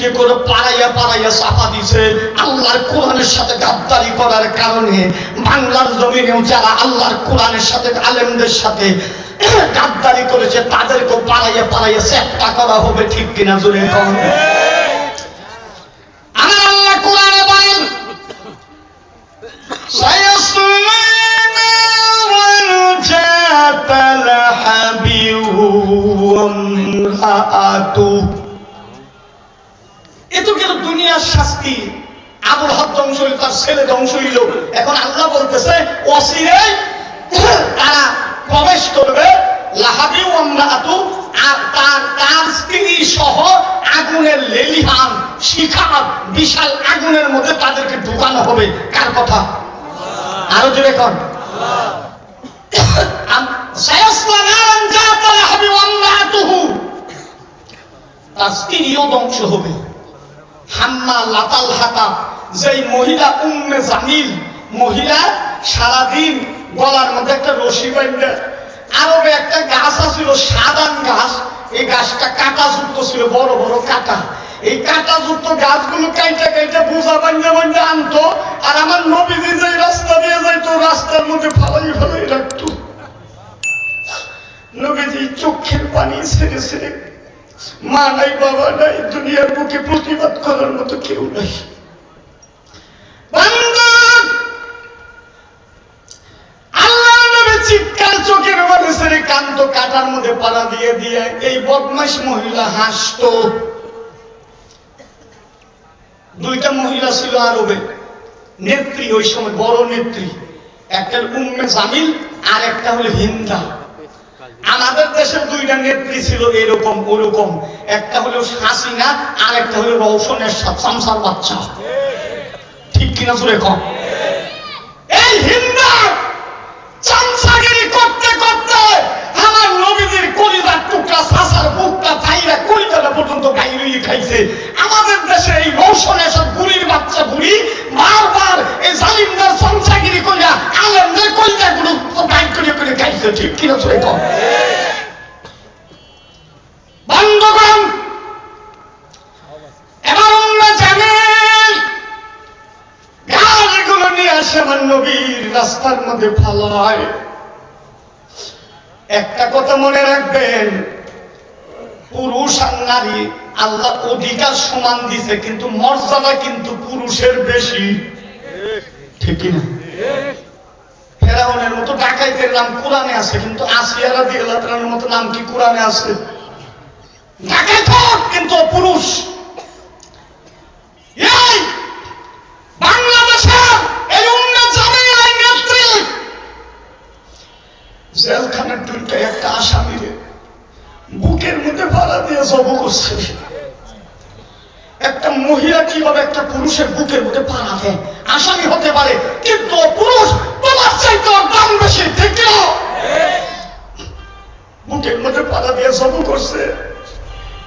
কি করে পাড়াইয়া পাড়াইয়া চাপা দিছে। আল্লাহর কোরআনের সাথে গাদ্দারি করার কারণে বাংলার জমিনেও যারা আল্লাহর কোরআনের সাথে, আলেমদের সাথে গাদ্দারি করেছে, তাদেরকে পাড়াইয়া পাড়াইয়া চেপটা করা হবে, ঠিক কিনা জোরে কম? আমার আল্লাহ কোরআনে বলেন হাবিউ এ তো গেল দুনিয়ার শাস্তি। আবুল হক ধ্বংস হইল, তার ছেলে ধ্বংস হইল। এখন আল্লাহ বলতেছে অসিরে তারা প্রবেশ করবে, লাহাবি আর তার তার স্ত্রী সহ আগুনের লেলিহান বিশাল আগুনের মধ্যে তাদেরকে ঢুকানো হবে। কার কথা? আরও জোরে কর তার স্ত্রীও ধ্বংস হবে। হাম্মা লাতাল হাতা যেই মহিলা উম্মে জামিল মহিলা সারাদিন গলার মধ্যে একটা রশি বাইন্দা আরবে একটা গাছ আছিল, সাদান গাছ। এই গাছটা কাটা যুক্ত ছিল, বড় বড় কাটা। এই কাটা যুক্ত গাছগুলো কাইটা কাইটা বোঝা বান্ধা বান্ধা আনতো, আর আমার নবীজি যে রাস্তা দিয়ে যাইতো, রাস্তার মধ্যে ফালাই ফালাই রাখতো নবীজি চোখের পানি ছেড়ে ছেড়ে মা নাই, বাবা নাই, দুনিয়ার বুকে প্রতিবাদ করার মতো কেউ নাই। কাটার মধ্যে পাড়া দিয়ে দিয়ে এই মহিলা হাসতো। দুইটা মহিলা ছিল আরবে। নেত্রী, ওই সময় বড় নেত্রী। একটা উম্মে জামিল আর একটা হলো হিন্দা। আমাদের দেশের দুইটা নেত্রী ছিল এরকম, ওরকম। একটা হলো হাসিনা আর একটা হলো রৌশনের সামসার বাচ্চা ঠিক কিনা সুরে কম? এই হিন্দা করতে করতে আমার নবীদের কলিজার টুকরা, সাসার বুকটা চাইরা কলিজাটা পর্যন্ত গাইরুই খাইছে। দেশে এই রৌশনের সব বুড়ির বাচ্চা বুড়ি বারবার এই জালিমদের চামচাগিরি করিয়া আলেমদের কলিজাগুলো বাইর করে করে খাইছে। ঠিক কিনা সুরে কম বন্ধগণ, এবার আমরা জানেন গাছগুলো নিয়ে আসে নবীর রাস্তার মধ্যে ফালায়। একটা কথা মনে রাখবেন পুরুষ আর নারী, আল্লাহ অধিকার সমান দিছে, কিন্তু মর্যাদা কিন্তু পুরুষের বেশি। ঠিক না? ফেরাউনের মতো ডাকাইতের নাম কোরআনে আছে, কিন্তু আসিয়ারা দিয়ে মতো নাম কি কোরআনে আছে? ডাকাইত কিন্তু পুরুষ। এই বাংলাদেশের এই উন্নত এই নেত্রী। জেলখানার দুইটা একটা আসামিরে বুকের মধ্যে পাড়া দিয়ে জব করছে। একটা মহিলা কীভাবে একটা পুরুষের বুকের মধ্যে পাড়া দেয়? আসামি হতে পারে, কিন্তু পুরুষ তোমার চাইতে দাম বেশি, ঠিক বুকের মধ্যে পাড়া দিয়ে জব করছে।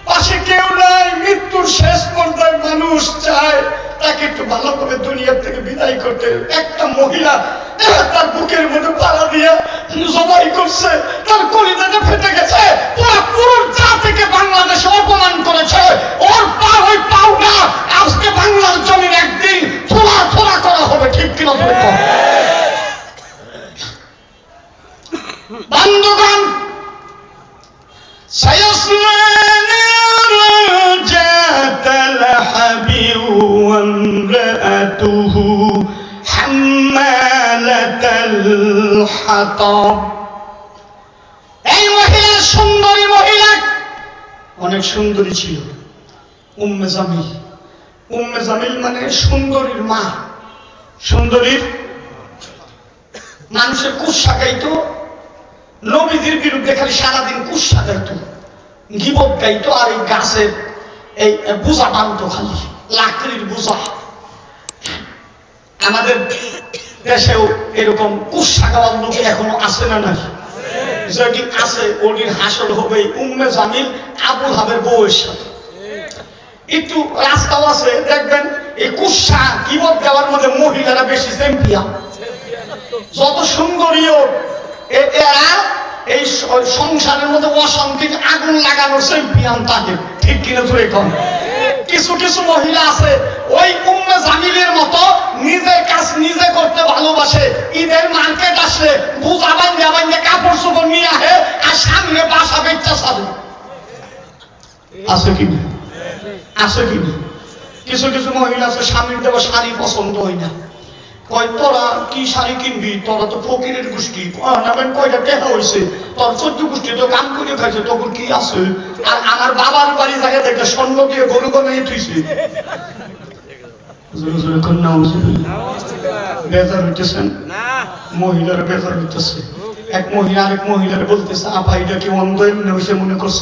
পাশে কেউ নাই, মৃত্যুর শেষ পর্যায়ে মানুষ চায় তাকে একটু ভালো করে দুনিয়ার থেকে বিদায় করতে একটা মহিলা তার বুকের মধ্যে পাড়া দিয়ে জবাই করছে, তার কলিজাটা ফেটে গেছে, পুরো পুরুষ জাতিকে বাংলাদেশে অপমান করেছে ওর পা ওই পাওনা আজকে বাংলার জমির একদিন থোড়া থোড়া করা হবে, ঠিক কিনা তুমি কও? বান্ধবগণ وامرأته حمالة الحطب এই মহিলা সুন্দরী মহিলা অনেক সুন্দরী ছিল উম্মে জামিল উম্মে জামিল মানে সুন্দরীর মা সুন্দরীর মানুষের কুৎসা গাইতো নবীজির বিরুদ্ধে খালি সারাদিন কুৎসা গাইতো গিবত গাইতো আর এই গাছের এই বোঝা টানতো খালি লাকড়ির বোঝা। আমাদের দেশেও এরকম কুৎসা লোক এখনও আছে না নাই? যদি আছে ওটির হাসল হবে উম্মে জামিল আবুল হাবের বউয়ের সাথে। একটু রাস্তাও আছে, দেখবেন এই কুৎসা গিবত গাওয়ার মধ্যে মহিলারা বেশি চ্যাম্পিয়ন যত সুন্দরীও এরা এই সংসারের মধ্যে অশান্তির আগুন লাগানোর চ্যাম্পিয়ন তাকে ঠিক কিনা ধরে কম কিছু কিছু মহিলা আছে, ওই উম্মে জামিলের মতো নিজের কাজ নিজে করতে ভালোবাসে। ঈদের মার্কেট আসলে বুঝা বান্ধে বান্ধে কাপড় চোপড় নিয়ে আসে আর সামনে বাসা বেচা সাজে আছে কি আছে কি কিছু কিছু মহিলা আছে, স্বামীর দেওয়া শাড়ি পছন্দ হয় না। কয় তোরা কি শাড়ি কিনবি? তোরা তো ফকিরের গোষ্ঠী। নামেন কয়টা টেকা হয়েছে তোর চোদ্দ গোষ্ঠী তো কাম করে খাইছে তখন কি আছে? আর আমার বাবার বাড়ি জায়গা দেখে স্বর্ণ দিয়ে গরু বানিয়ে তুইছে জোরে জোরে কন্যা বেজার হইতেছেন? মহিলারা বেজার হইতেছে। এক মহিলা আরেক মহিলার বলতেছে আপা এটা কি অন্ধ এমনি হয়েছে মনে করছ?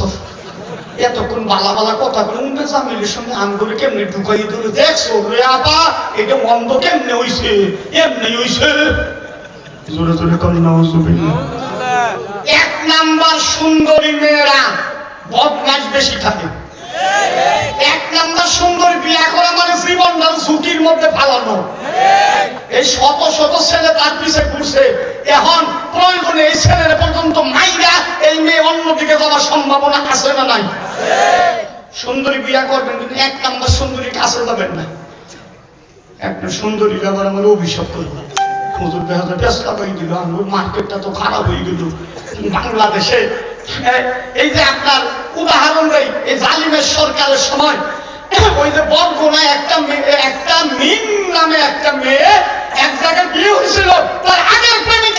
এতক্ষণ বালা বালা কথা বলে উনবে জামিলের সঙ্গে আঙ্গুলে কেমনে ঢুকাই দিল? দেখছ রে আপা এটা অন্ধ কেমনে হইছে? এমনি হইছে? জোরে জোরে এক নাম্বার সুন্দরী মেয়েরা বদমাস বেশি থাকে। এক নাম্বার সুন্দরী বিয়া করা মানে জীবনটা ঝুঁকির মধ্যে ফালানো। এই শত শত ছেলে তার পিছে ঘুরছে। এখন প্রয়োজনে এই ছেলের পর্যন্ত মাইরা এই মেয়ে অন্যদিকে যাওয়ার সম্ভাবনা আছে না নাই? সুন্দরী বিয়া করবেন, কিন্তু এক নাম্বার সুন্দরী কাছে যাবেন না। একটা সুন্দরী আবার আমার অভিশাপ করবে হুজুর হয়ে মার্কেটটা তো খারাপ হয়ে গেল। বাংলাদেশে এই যে আপনার উদাহরণ দেই, এই জালিমের সরকারের সময়, ওই যে বরগুনায় একটা মেয়ে, একটা মিম নামে একটা মেয়ে এক জায়গায় বিয়ে হয়েছিল, তার আগের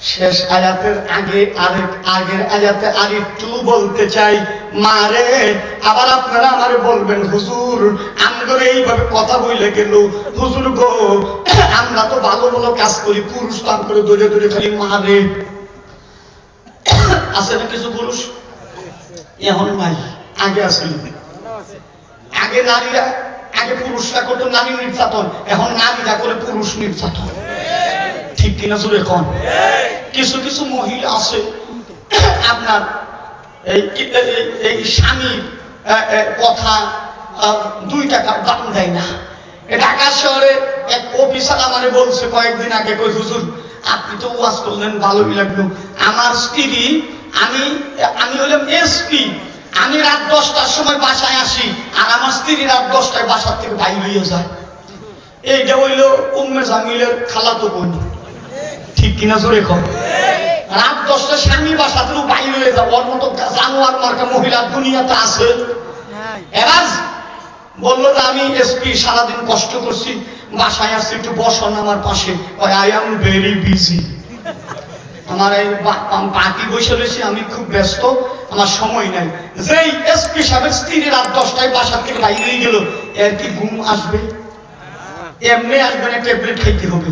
শেষ আয়াতের আগে আরেক, আগের আয়াতে আর একটু বলতে চাই, মারে, আবার আপনারা আমারে বলবেন, হুজুর আমগরে এইভাবে কথা বইলে গেল হুজুর গো, আমরা তো ভালো ভালো কাজ করি, পুরুষ তাম করে দৌড়ে দৌড়ে খালি মারে। আছে না কিছু পুরুষ? এখন নাই আগে আসছিল আগে নারীরা, আগে পুরুষরা করতো নারী নির্যাতন, এখন নারীরা করে পুরুষ নির্যাতন। ঠিক কিনা জুড়ে কন। কিছু কিছু মহিলা আছে, আপনার এই স্বামীর কথা দুই টাকা দাম দেয় না। ঢাকা শহরে এক অফিসার আমারে বলছে কয়েকদিন আগে, কই হুজুর, আপনি তো ওয়াজ করলেন, ভালোই লাগল। আমার স্ত্রী, আমি আমি হলাম এসপি, আমি রাত দশটার সময় বাসায় আসি, আর আমার স্ত্রী রাত দশটায় বাসার থেকে বাইর হয়ে যায়। এইটা হইল উম্মে জামিলের খালাতো বোন। ঠিক কিনা জোরে কর রাত দশটা স্বামী থেকে বাইর হয়ে যাব ওর মতো জানোয়ার মার্কা মহিলার দুনিয়াতে আছে। এরাজ বলল যে, আমি এসপি সারাদিন কষ্ট করছি, বাসায় আসছি, একটু বসন আমার পাশে। আই এম ভেরি বিজি আমার এই পার্টি বসে রয়েছে, আমি খুব ব্যস্ত, আমার সময় নাই। যেই এসপি সাহেবের স্ত্রী রাত দশটায় বাসা থেকে বাইরে গেল, এর কি ঘুম আসবে? এমনি আসবে না, ট্যাবলেট খাইতে হবে।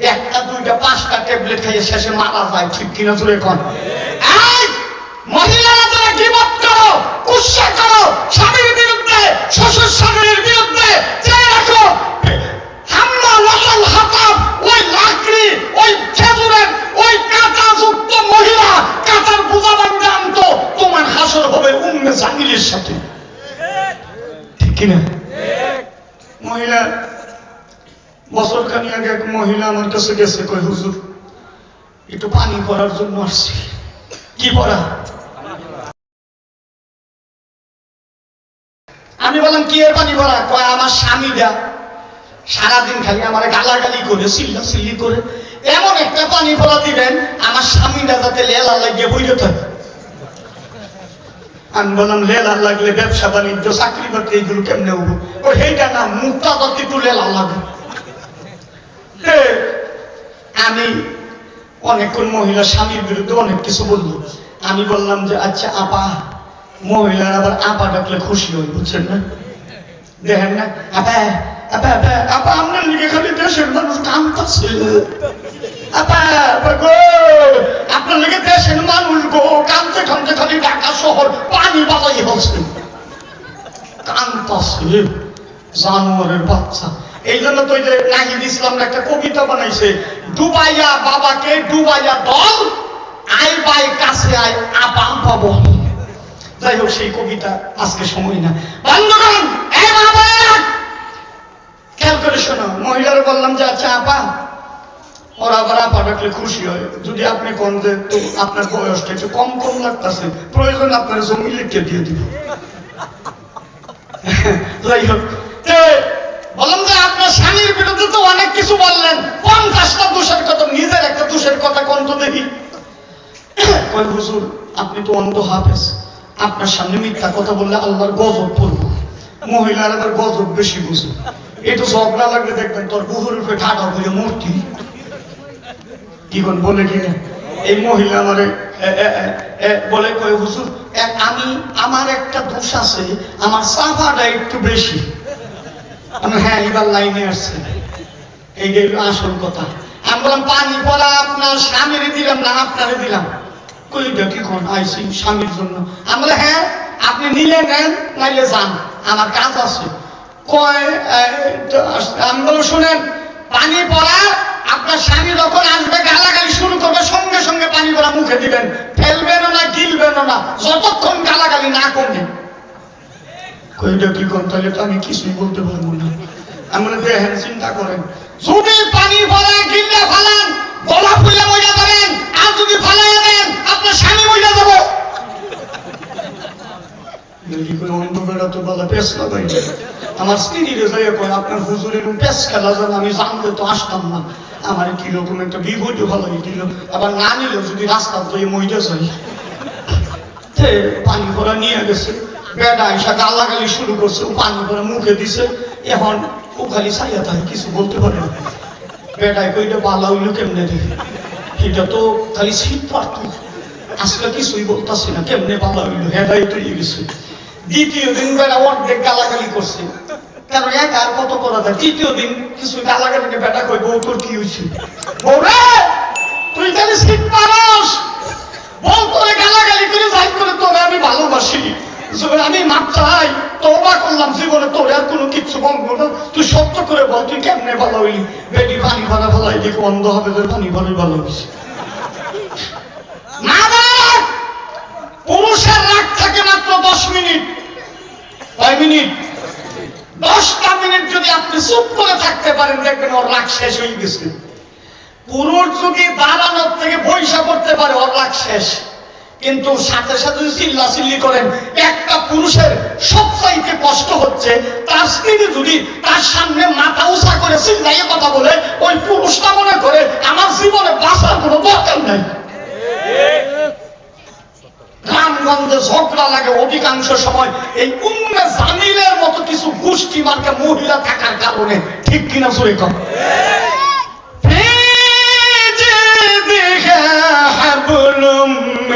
একটা, দুইটা, পাঁচটা ট্যাবলেট খাইয়ে শেষে মারা যায়, ঠিক কিনা জোরে কন? মহিলারা করো করো, স্বামীর বিরুদ্ধে, শ্বশুর স্বামীর বিরুদ্ধে হাতাম ওই লাকড়ি, ওই ওই যুক্ত মহিলা আনতো, তোমার হাসর সাথে। ঠিক কিনা? মহিলা বছর খানি আগে এক মহিলা আমার কাছে গেছে কই হুজুর একটু পানি করার জন্য আসছি। কি পড়া আমি বললাম কি এর পানি ভরা কয় আমার স্বামীরা সারাদিন খালি আমার গালাগালি করে চিল্লা চিল্লি করে এমন একটা পানি ভরা দিবেন আমার স্বামীরা যাতে লেলা লাগিয়ে বইরে থাকে। আমি বললাম লেলা লাগলে ব্যবসা বাণিজ্য চাকরি বাকরি এইগুলো কেমনে হব? ও সেইটা না মুখটা তো একটু লেলা লাগে। এ, আমি অনেকক্ষণ মহিলা স্বামীর বিরুদ্ধে অনেক কিছু বলল আমি বললাম যে আচ্ছা আপা, মহিলার আবার আপা ডাকলে খুশি হই, বুঝছেন না? দেখেন না? আপা লিখে খালি ঢাকা শহর পানি জানোয়ারের বাচ্চা। এই জন্য তো নাহিদ ইসলাম একটা কবিতা বানাইছে, ডুবাইয়া বাবাকে ডুবাইয়া দল, আই বাই কাছে আয় আপা আপা বল যাই হোক, সেই কবিতা আজকে সময় না। বন্ধুগণ খেয়াল করে শোনো, মহিলারা বললাম যে আচ্ছা আপা, ওরা আবার আপা ডাকলে খুশি হয়। যদি আপনি কোন যে, তো আপনার বয়সটা একটু কম কম লাগতেছে। প্রয়োজন আপনার জমি লিখে দিয়ে দিব। যাই হোক তে বললাম যে আপনার স্বামীর বিরুদ্ধে তো অনেক কিছু বললেন। পঞ্চাশটা দোষের কথা, নিজের একটা দোষের কথা কন্ত দেখি? কয় হুজুর, আপনি তো অন্ধ হাফেজ। আপনার সামনে মিথ্যা কথা বললে আল্লাহর গজব পড়ব। মহিলার আবার গজব বেশি বুঝে একটু ঝগড়া লাগলে দেখবেন তোর বুহুর উপরে ঠাডা হয়ে মূর্তি। কি কোন বলে কি? এই মহিলা আমারে বলে কয় হুজুর আমি, আমার একটা দোষ আছে, আমার সাফাটা একটু বেশি। আমি হ্যাঁ এবার লাইনে আসছে। আসল কথা। আমি বললাম, পানি পড়া আপনার স্বামীরে দিলাম না দিলাম। কইটা কি কোন আইসি স্বামীর জন্য। আমি বলে হ্যাঁ আপনি নিলে নেন, নাইলে যান, আমার কাজ আছে। কয় আমি বললাম, শুনেন, পানি পড়া আপনার স্বামী যখন আসবে, গালাগালি শুরু করবে, সঙ্গে সঙ্গে পানি পড়া মুখে দিবেন। ফেলবেন না, গিলবেনও না, যতক্ষণ গালাগালি না করবেন কইটা কি কোন তাহলে তো আমি কিছুই বলতে পারব না। আমি বলে চিন্তা করেন আমার স্ত্রী রে যাই কয়, আপনার হুজুরের পেস খেলা যান আমি তো আসতাম না। আমার একটা বিভূতি ভালো দিল। আবার না যদি রাস্তা তো মইটা যাই। পানি ভরা নিয়ে গেছে। বেটা এসা গালাগালি শুরু করছে পানি ভরা মুখে দিছে। এখন ও খালি সাইয়া থাকে, কিছু বলতে পারে বেটায় কইটা বালা হইল কেমনে এটা তো খালি শীত পারত। আজকে কিছুই না, কেমনে বালা হইল? তৈরি গেছে। দ্বিতীয় দিন বেটা অর্ধেক গালাগালি করছে। কারণ এক আর কত করা যায়? তৃতীয় দিন কিছু বেটা কই বউ তোর কি হয়েছে বউ রে তুই শীত বল তোরে গালাগালি করে যাই করে তোরে আমি ভালোবাসি। আমি মাপ চাই তোবা করলাম জীবনে তোরে আর কোনো কিচ্ছু বলব না। তুই সত্য করে বল, তুই কেমনে ভালো হইলি? বেটি, পানি ভরা ভালাই দেখো অন্ধ হবে তোর পানি ভরাই ভালো হইছে। পুরুষের রাগ থাকে মাত্র দশ মিনিট। কয় মিনিট? দশটা মিনিট যদি আপনি চুপ করে থাকতে পারেন, দেখবেন ওর রাগ শেষ হয়ে গেছে। পুরুষ যদি দাঁড়ানোর থেকে পয়সা করতে পারে, ওর লাখ শেষ। কিন্তু সাথে সাথে যদি চিল্লা চিল্লি করেন, একটা পুরুষের সবচাইতে কষ্ট হচ্ছে, তার স্ত্রী যদি তার সামনে মাথা উঁচা করে চিল্লাইয়ে কথা বলে, ওই পুরুষটা মনে করে, আমার জীবনে বাঁচার কোনো দরকার নাই। গ্রামগঞ্জে ঝগড়া লাগে অধিকাংশ সময়, এই উন্মে জামিলের মতো কিছু গোষ্ঠী মার্কে মহিলা থাকার কারণে, ঠিক কিনা সই কম দেখে حبل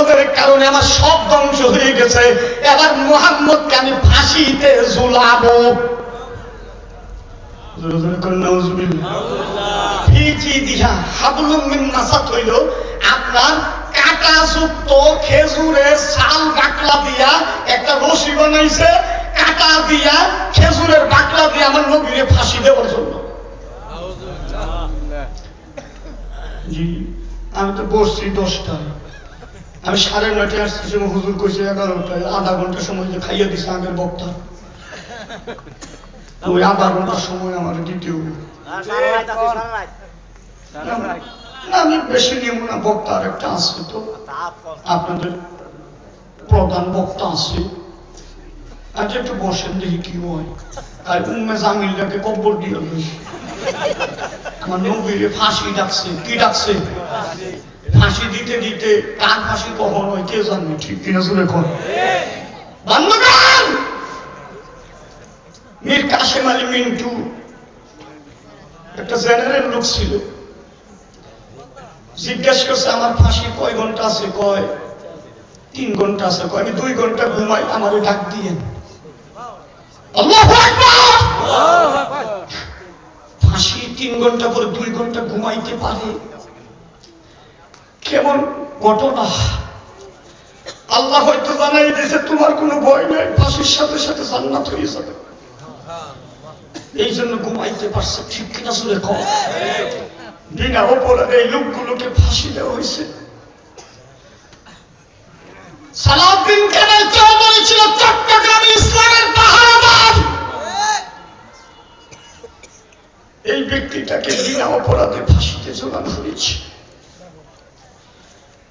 মুহাম্মদের কারণে আমার সব ধ্বংস হয়ে গেছে। এবার মুহাম্মদকে আমি ফাঁসিতে ঝুলাবো। একটা বানাইছে। কাটা দিয়া খেজুরের বাকলা দিয়ে ফাঁসি দেওয়ার জন্য। আমি তো বসছি দশটায়। আমি সাড়ে নয়টায় আসছি সময় হুজুর কইছে এগারোটায় আধা ঘণ্টা সময় যে খাইয়ে দিছে আগের বক্তা। ওই আধা ঘণ্টা সময় আমার দ্বিতীয় আমি বেশি নিব না বক্তা আর একটা আছে তো। আপনাদের প্রধান বক্তা আছে। আচ্ছা একটু বসেন দেখি কি হয়। আর উম্মে জামিলটাকে কব্বর দিয়ে আমার নবীরে ফাঁসি ডাকছে। কি ডাকছে? ফাঁসি দিতে দিতে কার ফাঁসি কখন হয় কে জানবে? ঠিক কিনা শুনে কর বান্ধবান মীর কাশেম আলী মিন্টু একটা জেনারেল লোক ছিল। জিজ্ঞাসা করছে আমার ফাঁসি কয় ঘণ্টা আছে? কয় তিন ঘণ্টা আছে। কয় আমি দুই ঘণ্টা ঘুমাই আমারে ডাক দিয়ে ফাঁসি তিন ঘণ্টা পরে দুই ঘণ্টা ঘুমাইতে পারে? কেমন ঘটনা? আল্লাহ হয়তো জানাই দিয়েছে, তোমার কোনো ভয় নাই। সাথে সাথে জান্নাত হয়ে যাবে। এই জন্য ঘুমাইতে পারছে ঠিক কিনা শুনে এই লোকগুলোকে ফাঁসি দেওয়া হয়েছে। সালাউদ্দিন কেনাল চৌধুরী ছিল চট্টগ্রামে ইসলামের এই ব্যক্তিটাকে বিনা অপরাধে ফাঁসিতে ঝোলানো হয়েছে।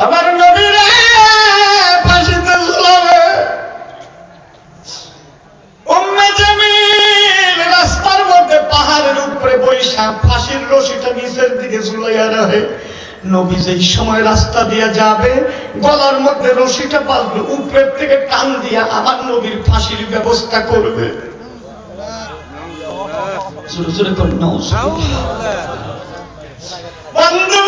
আবার নবীরে ফাঁসিতে ঝুলাবে উম্মে জামিল রাস্তার মধ্যে পাহাড়ের উপরে বৈশা ফাঁসির রশিটা নিচের দিকে ঝুলাইয়া রহে নবী যেই সময় রাস্তা দিয়া যাবে গলার মধ্যে রশিটা পালবে উপরের থেকে টান দিয়া আমার নবীর ফাঁসির ব্যবস্থা করবে। জোরে জোরে করে নাও বন্ধু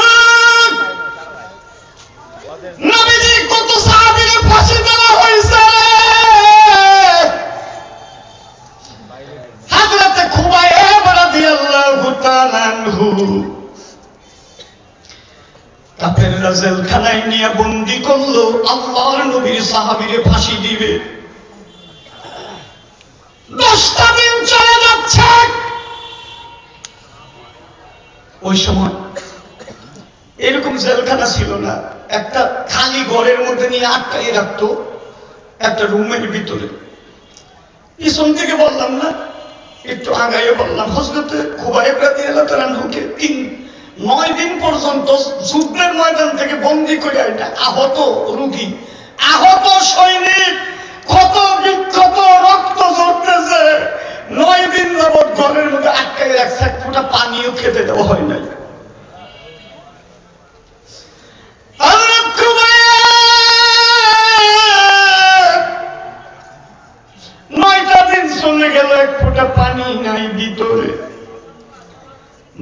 বন্দি করল আল্লাহর নবীর সাহাবীরে ফাঁসি দিবে। দশটা দিন চলে যাচ্ছে। ওই সময় এরকম জেলখানা ছিল না, একটা খালি ঘরের মধ্যে নিয়ে আটকাই রাখতো। একটা রুমের ভিতরে। পিছন থেকে বললাম না, একটু আগাইয়ে বললাম হজরতে খুবাইব রাদি আল্লাহ তালানহুকে তিন, নয় দিন পর্যন্ত যুদ্ধের ময়দান থেকে বন্দি করে এটা আহত রুগী, আহত সৈনিক, ক্ষত বিক্ষত রক্ত ঝরতেছে, নয় দিন যাবৎ ঘরের মধ্যে আটকাই রাখছে এক ফোঁটা পানিও খেতে দেওয়া হয় নাই। চলে গেল, এক ফোঁটা পানি নাই ভিতরে।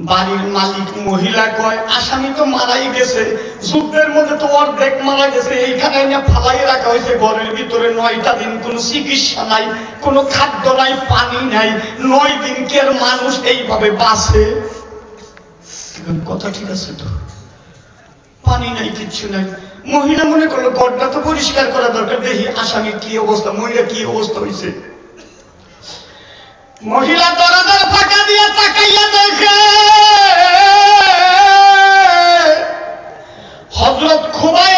বাড়ির মালিক মহিলা কয়, আসামি তো মারাই গেছে, যুদ্ধের মধ্যে তো অর্ধেক মারা গেছে এইখানে না ফালাই রাখা হয়েছে, ঘরের ভিতরে নয়টা দিন কোনো চিকিৎসা নাই, কোনো খাদ্য নাই, পানি নাই, নয় দিন কি আর মানুষ এইভাবে বাঁচে। কথা ঠিক আছে তো? পানি নাই, কিচ্ছু নাই। মহিলা মনে করল, ঘরটা তো পরিষ্কার করা দরকার, দেখি আসামি কি অবস্থা, মহিলা কি অবস্থা হয়েছে? মহিলা দরজার ফাঁকা দিয়ে তাকাইয়া দেখে। হজরত খুবাই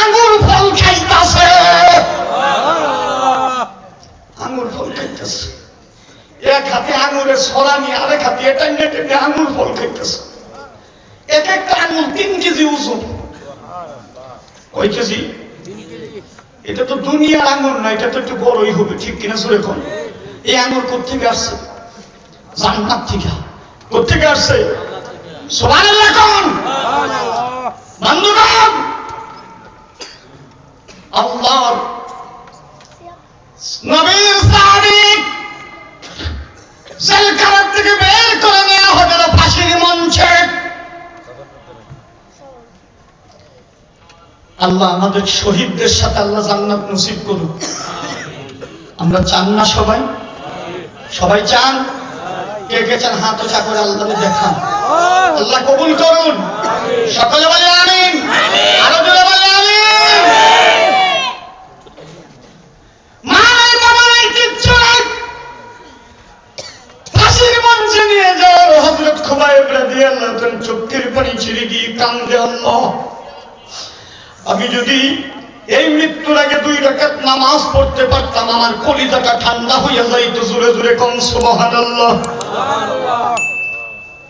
আঙুর ফল খাইতাছে। আঙুর ফল খাইতেছে। এক হাতে আঙুরের সরা নিয়ে আরেক হাতে এটা নেটে নিয়ে আঙুর ফল খাইতেছে। এক একটা আঙুর তিন কেজি ওজন। কয় কেজি? এটা তো দুনিয়ার আঙুর না, এটা তো একটু বড়ই হবে, ঠিক কিনা সুরে কোন? এই আঙুর কোথেকে আসছে? জান্নাত থেকে। কোথেকে আসছে? সুবহানাল্লাহ কোন। বন্ধুগণ, আল্লাহর নবীর সাদিক জেলখানা থেকে বের করে আল্লাহ আমাদের শহীদদের সাথে আল্লাহ জান্নাত নসিব করুক। আমরা চান না সবাই? সবাই চান? কে কে চান? হাত চা করে আল্লাহ দেখান। আল্লাহ কবুল করুন। সকলে বলে আমিন। আরও জোরে বলে আমিন। মায়ের চোখের পানি ছিঁড়ে দিয়ে কান্দে আল্লাহ। আমি যদি এই মৃত্যুর আগে দুই রাকাত নামাজ পড়তে পারতাম, আমার কলিজাটা ঠান্ডা হইয়া যাইত জোরে জোরে কম সুবহান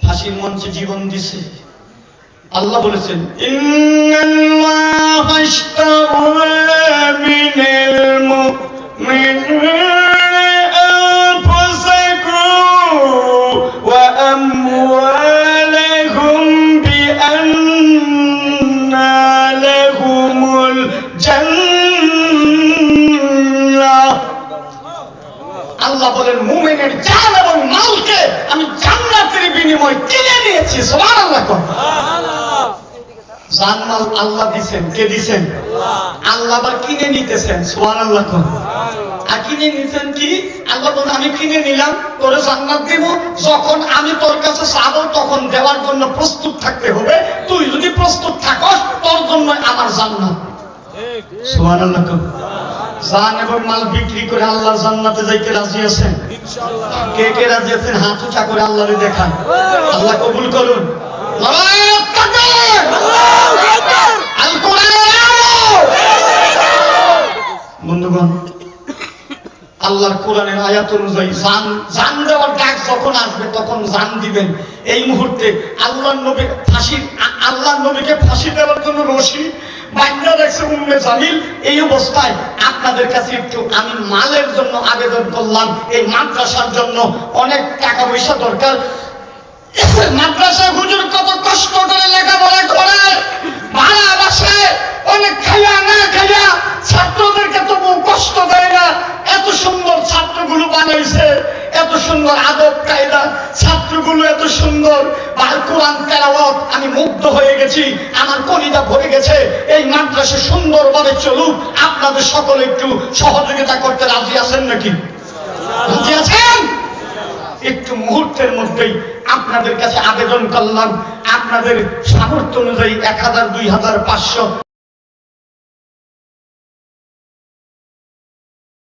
ফাঁসির মঞ্চে জীবন দিছে। আল্লাহ বলেছেন ইন্নাল্লাহা আল্লাহ দিছেন। কে দিছেন? আল্লাহ আবার কিনে নিতেছেন সুবহানাল্লাহ কোন। আর কিনে নিতেন কি? আল্লাহ বলেন আমি কিনে নিলাম তোরে জান্নাত দিব। যখন আমি তোর কাছে চাবো তখন দেওয়ার জন্য প্রস্তুত থাকতে হবে। তুই যদি প্রস্তুত থাকস তোর জন্য আমার জান্নাত। সুবহানাল্লাহ কোন। জান এবং মাল বিক্রি করে আল্লাহ জান্নাতে যাইতে রাজি আছেন? কে কে রাজি আছেন? হাত উঁচা করে আল্লাহরে দেখান। আল্লাহ কবুল করুন। নারায়ণ বন্ধুগণ, আল্লাহর কোরআনের আয়াত অনুযায়ী জান জান দেওয়ার ডাক যখন আসবে, তখন জান দিবেন। এই মুহূর্তে আল্লাহর নবী আল্লাহর নবীকে ফাঁসি দেওয়ার জন্য রশি দেখছে উম্মে জামিল এই অবস্থায় আপনাদের কাছে একটু আমি মালের জন্য আবেদন করলাম। এই মাদ্রাসার জন্য অনেক টাকা পয়সা দরকার। মাদ্রাসায় হুজুর কত কষ্ট করে লেখাপড়া করে। ভাড়া বাসে, অনেক খাইয়া, না খাইয়া ছাত্রদেরকে তবু কষ্ট দেয় না। এত সুন্দর ছাত্রগুলো বানাইছে, এত সুন্দর আদব কায়দা। ছাত্রগুলো এত সুন্দর। কোরআন তেলাওয়াত, আমি মুগ্ধ হয়ে গেছি, আমার কলিজা ভরে গেছে। এই মাদ্রাসা সুন্দরভাবে চলুক, আপনাদের সকলে একটু সহযোগিতা করতে রাজি আছেন নাকি? রাজি আছেন? একটু মুহূর্তের মধ্যেই আপনাদের কাছে আবেদন করলাম। আপনাদের সামর্থ্য অনুযায়ী এক হাজার, দুই হাজার, পাঁচশো